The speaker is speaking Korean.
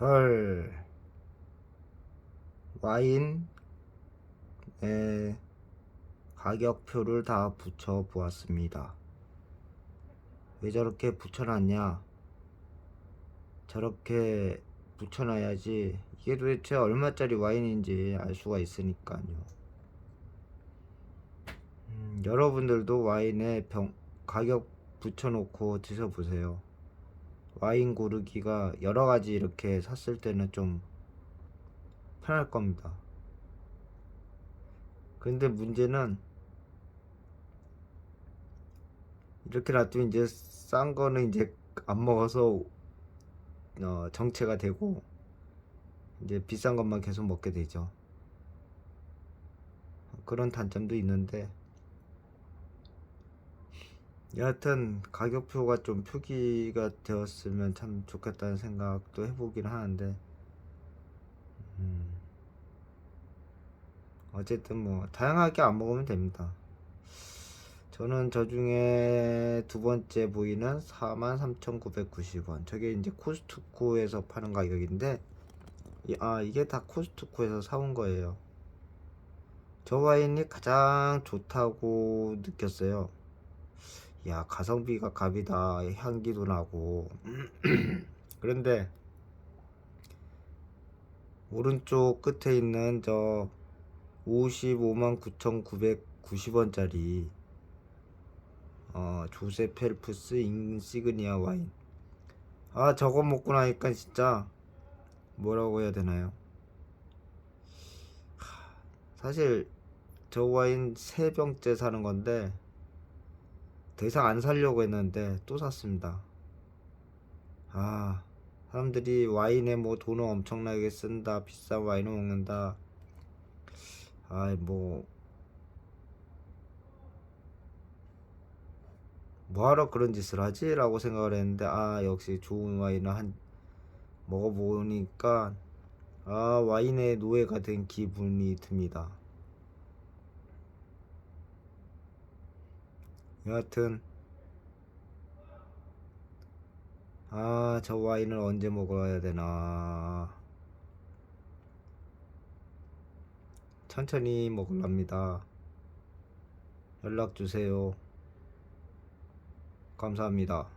헐 와인의 가격표를 다 붙여 보았습니다. 왜 저렇게 붙여놨냐? 저렇게 붙여놔야지 이게 도대체 얼마짜리 와인인지 알 수가 있으니까요. 음, 여러분들도 와인에 병 가격 붙여놓고 드셔보세요. 와인 고르기가 여러 가지 이렇게 샀을 때는 좀 편할 겁니다. 근데 문제는 이렇게 놔두면 이제 싼 거는 이제 안 먹어서 어, 정체가 되고 이제 비싼 것만 계속 먹게 되죠. 그런 단점도 있는데 여하튼 가격표가 좀 표기가 되었으면 참 좋겠다는 생각도 해보긴 하는데 음, 어쨌든 뭐 다양하게 안 먹으면 됩니다. 저는 저 중에 두 번째 보이는 43,990원. 저게 이제 코스트코에서 파는 가격인데, 이- 아, 이게 다 코스트코에서 사온 거예요. 저 와인이 가장 좋다고 느꼈어요. 야, 가성비가 갑이다. 향기도 나고. 그런데, 오른쪽 끝에 있는 저 55만 9,990원짜리 어, 조세 펠프스 인시그니아 와인. 아, 저거 먹고 나니까 진짜 뭐라고 해야 되나요? 하, 사실 저 와인 세 병째 사는 건데 더 이상 안 살려고 했는데 또 샀습니다. 아, 사람들이 와인에 뭐 돈을 엄청나게 쓴다, 비싼 와인을 먹는다. 아, 뭐 뭐하러 그런 짓을 하지? 라고 생각을 했는데 아 역시 좋은 와인을 한 먹어보니까 아 와인의 노예가 된 기분이 듭니다 여하튼 아 저 와인을 언제 먹어야 되나. 천천히 먹을랍니다. 연락 주세요. 감사합니다.